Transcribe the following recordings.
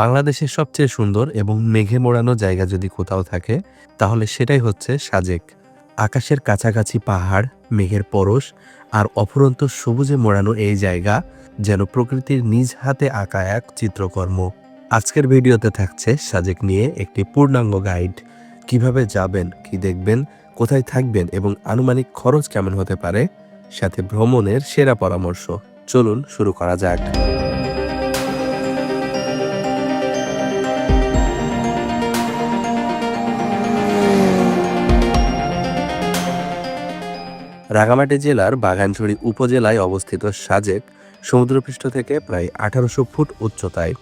বাংলাদেশের সবচেয়ে সুন্দর এবং মেঘে মোড়ানো জায়গা যদি কোথাও থাকে, তাহলে সেটাই হচ্ছে সাজেক। আকাশের কাছাকাছি পাহাড়, মেঘের পরশ আর অফুরন্ত সবুজে মোড়ানো এই জায়গা যেন প্রকৃতির নিজ হাতে আঁকা এক চিত্রকর্ম। আজকের ভিডিওতে থাকছে সাজেক নিয়ে একটি পূর্ণাঙ্গ গাইড। কীভাবে যাবেন, কি দেখবেন, কোথায় থাকবেন এবং আনুমানিক খরচ কেমন হতে পারে, সাথে ভ্রমণের সেরা পরামর্শ। চলুন শুরু করা যাক। রাঙামাটি জেলার বাগানছড়ি উপজেলায় অবস্থিত সাজেক সমুদ্রপৃষ্ঠ থেকে প্রায় আঠারোশো ফুট উচ্চতায়।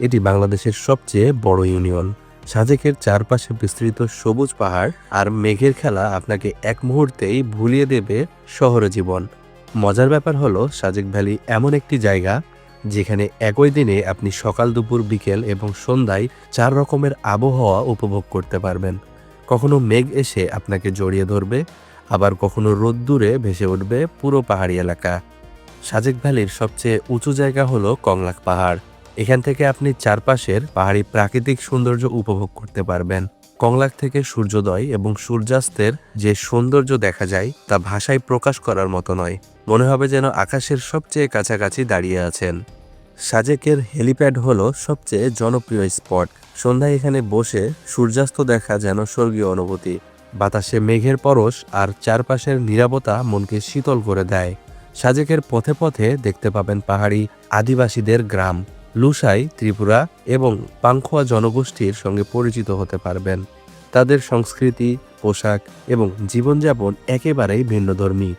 এটি বাংলাদেশের সবচেয়ে বড় ইউনিয়ন। সাজেকের চারপাশে বিস্তৃত সবুজ পাহাড় আর মেঘের খেলা আপনাকে এক মুহূর্তেই ভুলিয়ে দেবে শহর জীবন। মজার ব্যাপার হলো, সাজেক ভ্যালি এমন একটি জায়গা যেখানে একই দিনে আপনি সকাল, দুপুর, বিকেল এবং সন্ধ্যায় চার রকমের আবহাওয়া উপভোগ করতে পারবেন। কখনো মেঘ এসে আপনাকে জড়িয়ে ধরবে আবার কখনো রোদ্দুরে ভেসে উঠবে পুরো পাহাড়ি এলাকা। সাজেক ভ্যালির সবচেয়ে উঁচু জায়গা হলো কংলাক পাহাড়। এখান থেকে আপনি চারপাশের পাহাড়ি প্রাকৃতিক সৌন্দর্য উপভোগ করতে পারবেন। কংলাক থেকে সূর্যোদয় এবং সূর্যাস্তের যে সৌন্দর্য দেখা যায় তা ভাষায় প্রকাশ করার মতো নয়। মনে হবে যেন আকাশের সবচেয়ে কাছাকাছি দাঁড়িয়ে আছেন। সাজেকের হেলিপ্যাড হলো সবচেয়ে জনপ্রিয় স্পট। সন্ধ্যায় এখানে বসে সূর্যাস্ত দেখা যেন স্বর্গীয় অনুভূতি। বাতাসে মেঘের পরশ আর চারপাশের নিরাপত্তা মনকে শীতল করে দেয়। সাজেকের পথে পথে দেখতে পাবেন পাহাড়ি আদিবাসীদের গ্রাম। লুসাই, ত্রিপুরা এবং পাংখোয়া জনগোষ্ঠীর সঙ্গে পরিচিত হতে পারবেন। তাদের সংস্কৃতি, পোশাক এবং জীবনযাপন একেবারেই ভিন্নধর্মী।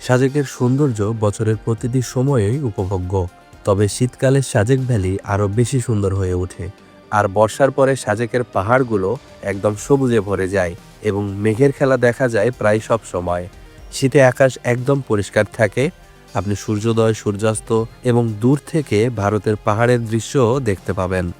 সাজেকের সৌন্দর্য বছরের প্রতিটি সময়েই উপভোগ্য, তবে শীতকালে সাজেক ভ্যালি আরও বেশি সুন্দর হয়ে ওঠে। আর বর্ষার পরে সাজেকের পাহাড়গুলো একদম সবুজে ভরে যায় এবং মেঘের খেলা দেখা যায় প্রায় সব সময়। শীতে আকাশ একদম পরিষ্কার থাকে, আপনি সূর্যোদয়, সূর্যাস্ত এবং দূর থেকে ভারতের পাহাড়ের দৃশ্যও দেখতে পাবেন।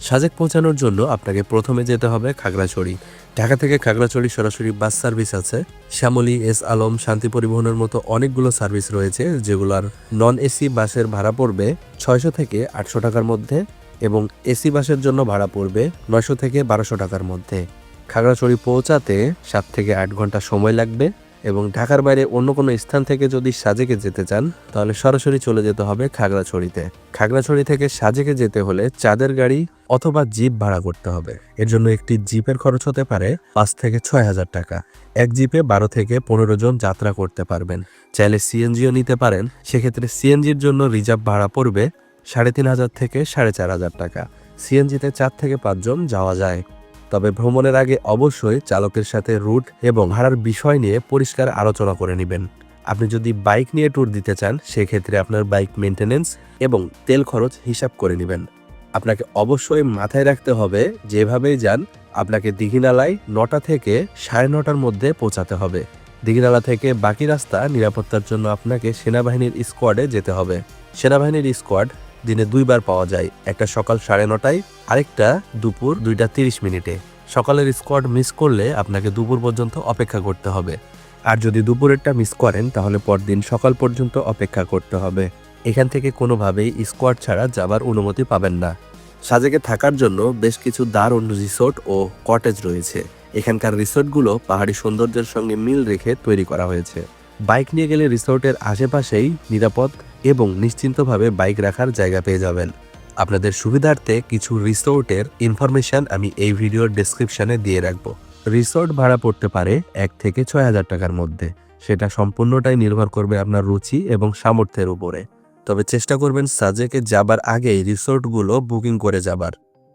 সাজেক পৌঁছানোর জন্য আপনাকে প্রথমে যেতে হবে খাগড়াছড়ি। ঢাকা থেকে খাগড়াছড়ি সরাসরি বাস সার্ভিস আছে। শ্যামলী, এস আলম, শান্তি পরিবহনের মতো অনেকগুলো সার্ভিস রয়েছে যেগুলোর নন এসি বাসের ভাড়া পড়বে ছয়শো থেকে আটশো টাকার মধ্যে। এবং এসি বাসের জন্য ভাড়া পড়বে নয়শো থেকে বারোশো টাকার মধ্যে। খাগড়াছড়ি পৌঁছাতে সাত থেকে আট ঘণ্টা সময় লাগবে এবং ঢাকার বাইরে অন্য কোনো স্থান থেকে যদি সাজেকে যেতে চান, তাহলে সরাসরি চলে যেতে হবে খাগড়াছড়িতে। খাগড়াছড়ি থেকে সাজেকে যেতে হলে চাঁদের গাড়ি অথবা জিপ ভাড়া করতে হবে। এর জন্য একটি জিপের খরচ হতে পারে পাঁচ থেকে ছয় হাজার টাকা। এক জিপে বারো থেকে পনেরো জন যাত্রা করতে পারবেন। চাইলে সিএনজিও নিতে পারেন। সেক্ষেত্রে সিএনজির জন্য রিজার্ভ ভাড়া পড়বে সাড়ে তিন হাজার থেকে সাড়ে চার হাজার টাকা। সিএনজিতে চার থেকে পাঁচজন যাওয়া যায়। তবে ভ্রমণের আগে অবশ্যই চালকের সাথে রুট এবং ভাড়ার বিষয় নিয়ে পরিষ্কার আলোচনা করে নেবেন। আপনি যদি বাইক নিয়ে ট্যুর দিতে চান, সেক্ষেত্রে আপনার বাইক মেনটেনেন্স এবং তেল খরচ হিসাব করে নেবেন। আপনাকে অবশ্যই মাথায় রাখতে হবে, যেভাবেই যান, আপনাকে দিঘিনালায় নটা থেকে সাড়ে নটার মধ্যে পৌঁছাতে হবে। দিঘিনালা থেকে বাকি রাস্তা নিরাপত্তার জন্য আপনাকে সেনাবাহিনীর স্কোয়াডে যেতে হবে। সেনাবাহিনীর স্কোয়াড দিনে দুইবার পাওয়া যায়। একটা সকাল সাড়ে নটায়, আরেকটা দুপুর দুইটা তিরিশ মিনিটে। সকালের স্কোয়াড মিস করলে আপনাকে দুপুর পর্যন্ত অপেক্ষা করতে হবে। আর যদি দুপুরেরটা মিস করেন, তাহলে পরদিন সকাল পর্যন্ত অপেক্ষা করতে হবে। এখান থেকে কোনোভাবেই স্কোয়াড ছাড়া যাবার অনুমতি পাবেন না। সাজেকে থাকার জন্য বেশ কিছু দারুণ রিসোর্ট ও কটেজ রয়েছে। এখানকার রিসোর্টগুলো পাহাড়ি সৌন্দর্যের সঙ্গে মিল রেখে তৈরি করা হয়েছে। বাইক নিয়ে গেলে রিসোর্টের আশেপাশেই নিরাপদ এবং নিশ্চিন্তভাবে বাইক রাখার জায়গা পেয়ে যাবেন। আপনাদের সুবিধার্থে কিছু রিসোর্টের ইনফরমেশন আমি এই ভিডিওর ডেসক্রিপশনে দিয়ে রাখব। রিসোর্ট ভাড়া পড়তে পারে এক থেকে ছয় হাজার টাকার মধ্যে। সেটা সম্পূর্ণটাই নির্ভর করবে আপনার রুচি এবং সামর্থ্যের উপরে। তবে চেষ্টা করবেন সাজেকে যাবার আগেই রিসোর্টগুলো বুকিং করে যাবার।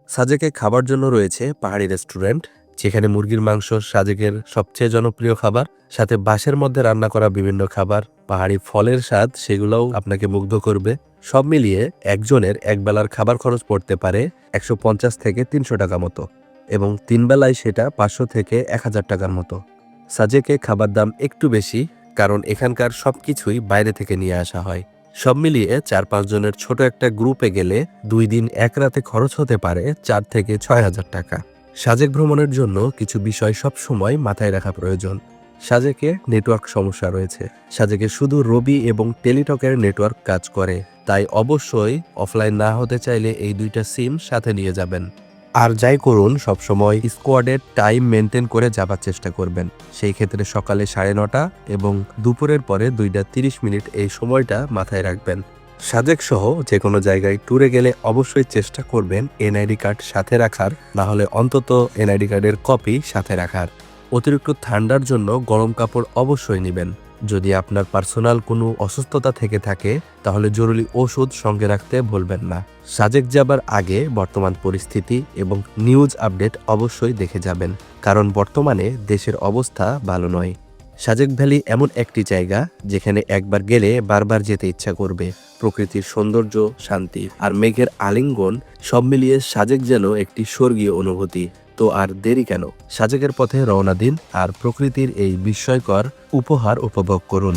সাজেকে খাবার জন্য রয়েছে পাহাড়ি রেস্টুরেন্ট যেখানে মুরগির মাংস সাজেকের সবচেয়ে জনপ্রিয় খাবার, সাথে বাঁশের মধ্যে রান্না করা বিভিন্ন খাবার, পাহাড়ি ফলের স্বাদ, সেগুলোও আপনাকে মুগ্ধ করবে। সব মিলিয়ে একজনের একবেলার খাবার খরচ পড়তে পারে একশো পঞ্চাশ থেকে তিনশো টাকা মতো এবং তিন বেলায় সেটা পাঁচশো থেকে এক হাজার টাকার মতো। সাজেকে খাবার দাম একটু বেশি, কারণ এখানকার সব কিছুই বাইরে থেকে নিয়ে আসা হয়। সব মিলিয়ে চার পাঁচ জনের ছোট একটা গ্রুপে গেলে দুই দিন এক রাতে খরচ হতে পারে চার থেকে ছয় হাজার টাকা। সাজেক ভ্রমণের জন্য কিছু বিষয় সব সময় মাথায় রাখা প্রয়োজন। সাজেকে নেটওয়ার্ক সমস্যা রয়েছে। সাজেকে শুধু রবি এবং টেলিটকের নেটওয়ার্ক কাজ করে। তাই অবশ্যই অফলাইন না হতে চাইলে এই দুইটা সিম সাথে নিয়ে যাবেন। আর যাই করুন, সবসময় স্কোয়াডের টাইম মেনটেন করে যাবার চেষ্টা করবেন। সেই ক্ষেত্রে সকালে সাড়ে নটা এবং দুপুরের পরে দুইটা তিরিশ মিনিট এই সময়টা মাথায় রাখবেন। সাজেক সহ যে কোনো জায়গায় ট্যুরে গেলে অবশ্যই চেষ্টা করবেন এনআইডি কার্ড সাথে রাখার না হলে অন্তত এনআইডি কার্ডের কপি সাথে রাখার। অতিরিক্ত ঠান্ডার জন্য গরম কাপড় অবশ্যই নেবেন। যদি আপনার পার্সোনাল কোনো অসুস্থতা থেকে থাকে, তাহলে জরুরি ওষুধ সঙ্গে রাখতে ভুলবেন না। সাজেক যাবার আগে বর্তমান পরিস্থিতি এবং নিউজ আপডেট অবশ্যই দেখে যাবেন। কারণ বর্তমানে দেশের অবস্থা ভালো নয়। সাজেক ভ্যালি এমন একটি জায়গা যেখানে একবার গেলে বারবার যেতে ইচ্ছা করবে। প্রকৃতির সৌন্দর্য, শান্তি আর মেঘের আলিঙ্গন সব মিলিয়ে সাজেক যেন একটি স্বর্গীয় অনুভূতি। তো আর দেরি কেন? সাজেকের পথে রওনা দিন আর প্রকৃতির এই বিস্ময়কর উপহার উপভোগ করুন।